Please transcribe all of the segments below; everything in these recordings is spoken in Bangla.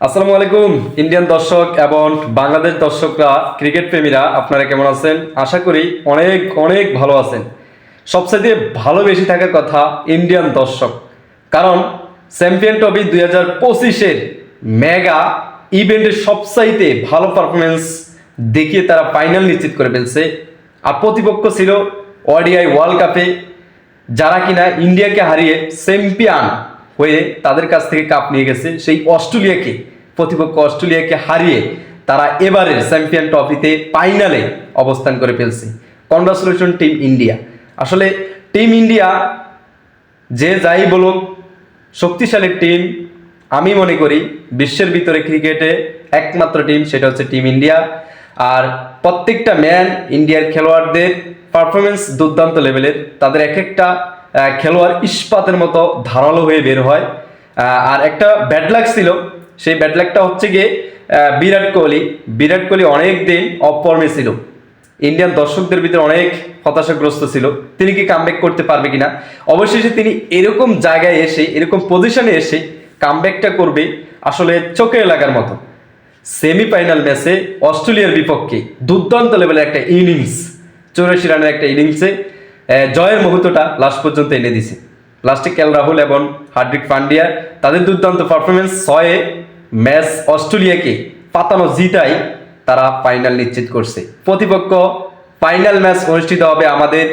আসসালামু আলাইকুম, ইন্ডিয়ান দর্শক এবং বাংলাদেশ দর্শকরা, ক্রিকেট প্রেমীরা, আপনারা কেমন আছেন? আশা করি অনেক অনেক ভালো আছেন। সবচেয়ে ভালো বেশি থাকার কথা ইন্ডিয়ান দর্শক। কারণ চ্যাম্পিয়ন ট্রফি দুই হাজার পঁচিশের মেগা ইভেন্টের সবচাইতে ভালো পারফরমেন্স দেখিয়ে তারা ফাইনাল নিশ্চিত করে ফেলছে। আর প্রতিপক্ষ ছিল ওডিআই ওয়ার্ল্ড কাপে, যারা কিনা ইন্ডিয়াকে হারিয়ে চ্যাম্পিয়ন হয়ে তাদের কাছ থেকে কাপ নিয়ে গেছে। সেই অস্ট্রেলিয়াকে, প্রতিপক্ষ অস্ট্রেলিয়াকে হারিয়ে তারা এবারের চ্যাম্পিয়ন ট্রফিতে ফাইনালে অবস্থান করে ফেলছে। কংগ্রাচুলেশন টিম ইন্ডিয়া আসলে টিম ইন্ডিয়া যে যাই বলুক, শক্তিশালী টিম আমি মনে করি বিশ্বের ভিতরে ক্রিকেটে একমাত্র টিম সেটা হচ্ছে টিম ইন্ডিয়া আর প্রত্যেকটা ম্যান ইন্ডিয়ার খেলোয়াড়দের পারফরমেন্স দুর্দান্ত লেভেলের তাদের এক একটা খেলোয়াড় ইস্পাতের মতো ধারালো হয়ে বের হয়। আর একটা ব্যাড লাক ছিল, সেই ব্যাড লাকটা হচ্ছে গিয়ে বিরাট কোহলি। বিরাট কোহলি অনেক দিন অপর্মে ছিল। ইন্ডিয়ান দর্শকদের ভিতরে অনেক হতাশাগ্রস্ত ছিল। তিনি কি কামব্যাক করতে পারবে কিনা? অবশেষে তিনি এরকম জায়গায় এসে, এরকম পজিশনে এসে কামব্যাকটা করবে আসলে চোখে লাগার মতো। সেমিফাইনাল ম্যাচে অস্ট্রেলিয়ার বিপক্ষে দুর্দান্ত লেভেলের একটা ইনিংস চৌরাশি রানের একটা ইনিংসে জয়ের মুহূর্তটা লাস্ট পর্যন্ত এনে দিছে। লাস্টে কেল রাহুল এবং হার্দিক পান্ডিয়া, তাদের দুর্দান্ত পারফরমেন্স ছয়ে ম্যাচ অস্ট্রেলিয়াকে পাতানো জিতাই তারা ফাইনাল নিশ্চিত করছে। প্রতিপক্ষ ফাইনাল ম্যাচ অনুষ্ঠিত হবে আমাদের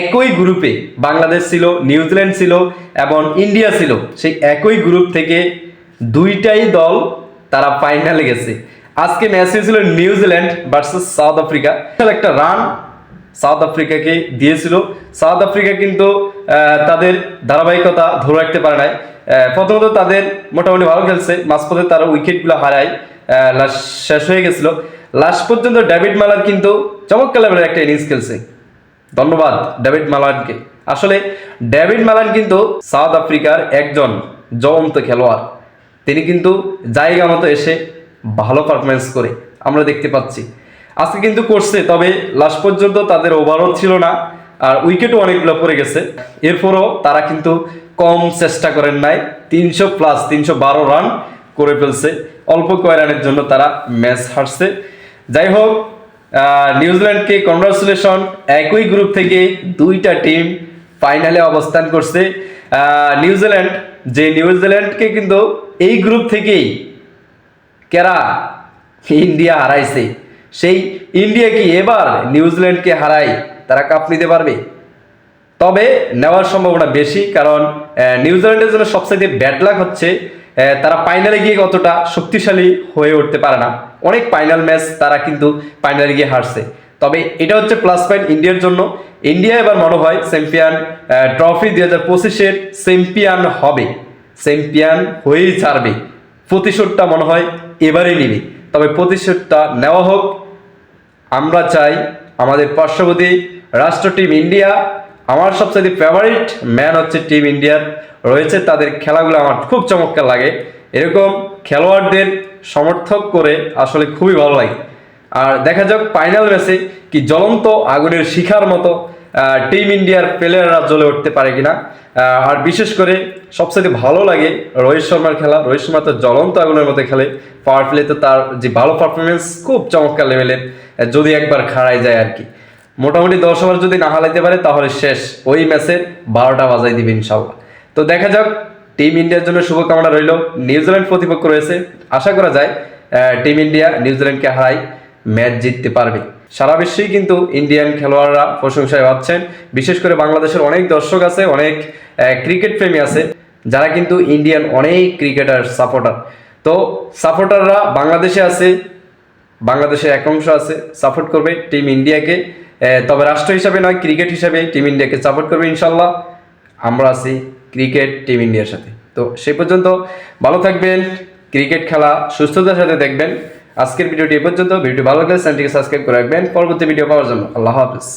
একই গ্রুপে বাংলাদেশ ছিল, নিউজিল্যান্ড ছিল এবং ইন্ডিয়া ছিল। সেই একই গ্রুপ থেকে দুইটাই দল তারা ফাইনালে গেছে। আজকে ম্যাচ হয়েছিল New Zealand versus South Africa. একটা রান সাউথ আফ্রিকাকে দিয়েছিল। সাউথ আফ্রিকা কিন্তু তাদের ধারাবাহিকতা ধরে রাখতে পারে নাই। প্রথমত তাদের মোটামুটি ভালো খেলছে মাঝপথে তারা উইকেটগুলো হারায় শেষ হয়ে গেছিল। লাস্ট পর্যন্ত ডেভিড মালার কিন্তু চমৎকার লেভেলের একটা ইনিংস খেলছে। ধন্যবাদ ডেভিড মালানকে আসলে ডেভিড মালান কিন্তু সাউথ আফ্রিকার একজন জ্বলন্ত খেলোয়াড়। তিনি কিন্তু জায়গা মতো এসে ভালো পারফরমেন্স করে আমরা দেখতে পাচ্ছি। আজকে কিন্তু করছে, তবে লাস্ট পর্যন্ত তাদের ওভারও ছিল না, আর উইকেটও অনেকগুলো পড়ে গেছে। এরপরও তারা কিন্তু কম চেষ্টা করেন নাই, তিনশো প্লাস তিনশো বারো রান করে ফেলছে। অল্প কয় রানের জন্য তারা ম্যাচ হারছে। যাই হোক নিউজিল্যান্ডকে কংগ্রাচুলেশন একই গ্রুপ থেকে দুইটা টিম ফাইনালে অবস্থান করছে। নিউজিল্যান্ড, যে নিউজিল্যান্ডকে কিন্তু এই গ্রুপ থেকেই কেরা? ইন্ডিয়া হারাইছে। সেই ইন্ডিয়া কি এবার নিউজিল্যান্ডকে হারাই তারা কাপ নিতে পারবে। তবে নেওয়ার সম্ভাবনা বেশি কারণ নিউজিল্যান্ডের জন্য সবচেয়ে ব্যাড লাক হচ্ছে তারা ফাইনালে গিয়ে কতটা শক্তিশালী হয়ে উঠতে পারে না। অনেক ফাইনাল ম্যাচ তারা কিন্তু ফাইনালে গিয়ে হারছে। তবে এটা হচ্ছে প্লাস পয়েন্ট ইন্ডিয়ার জন্য। ইন্ডিয়া এবার মনে হয় চ্যাম্পিয়ন ট্রফি দুই হাজার পঁচিশের চ্যাম্পিয়ন হবে। চ্যাম্পিয়ন হয়েই ছাড়বে। প্রতিশোধটা মনে হয় এবারে নিবে। তবে প্রতিশোধটা নেওয়া হোক। আমরা চাই আমাদের পার্শ্ববর্তী রাষ্ট্র টিম ইন্ডিয়া, আমার সবচেয়ে ফেভারিট ম্যান হচ্ছে টিম ইন্ডিয়ার রয়েছে তাদের খেলাগুলো আমার খুব চমৎকার লাগে। এরকম খেলোয়াড়দের সমর্থক করে আসলে খুবই ভালো লাগে। আর দেখা যাক ফাইনাল ম্যাচে কি জ্বলন্ত আগুনের শিখার মতো টিম ইন্ডিয়ার প্লেয়াররা জ্বলে উঠতে পারে কিনা? আর বিশেষ করে সবচেয়ে ভালো লাগে রোহিত শর্মার খেলা। রোহিত শর্মা তো জ্বলন্ত আগুনের মতো খেলে। পাওয়ার প্লেতে তার যে ভালো পারফরমেন্স খুব চমৎকার লেভেলের যদি একবার খাড়াই যায় আর কি। মোটামুটি দশ ওভার যদি না হালাইতে পারে, তাহলে শেষ। ওই ম্যাচের বারোটা বাজাই দিবে ইনশাল্লাহ তো দেখা যাক টিম ইন্ডিয়ার জন্য শুভকামনা রইল। নিউজিল্যান্ড প্রতিপক্ষ রয়েছে। আশা করা যায় টিম ইন্ডিয়া নিউজিল্যান্ডকে হারাই ম্যাচ জিততে পারবে। সারা বিশ্বেই কিন্তু ইন্ডিয়ান খেলোয়াড়রা প্রশংসায় পাচ্ছেন বিশেষ করে বাংলাদেশের অনেক দর্শক আছে, অনেক ক্রিকেট প্রেমী আছে, যারা কিন্তু ইন্ডিয়ান অনেক ক্রিকেটার সাপোর্টার। তো সাপোর্টাররা বাংলাদেশে আছে, বাংলাদেশের এক অংশ আছে, সাপোর্ট করবে টিম ইন্ডিয়াকে। তবে রাষ্ট্র হিসাবে নয়, ক্রিকেট হিসাবে টিম ইন্ডিয়াকে সাপোর্ট করবে ইনশাল্লাহ। আমরা আছি ক্রিকেট টিম ইন্ডিয়ার সাথে। তো সে পর্যন্ত ভালো থাকবেন, ক্রিকেট খেলা সুস্থতার সাথে দেখবেন। আজকের ভিডিওটি এ পর্যন্ত। ভিডিও ভালো লাগলে চ্যানেলটিকে সাবস্ক্রাইব করে রাখবেন। পরবর্তী ভিডিও পাওয়ার জন্য আল্লাহ হাফিজ।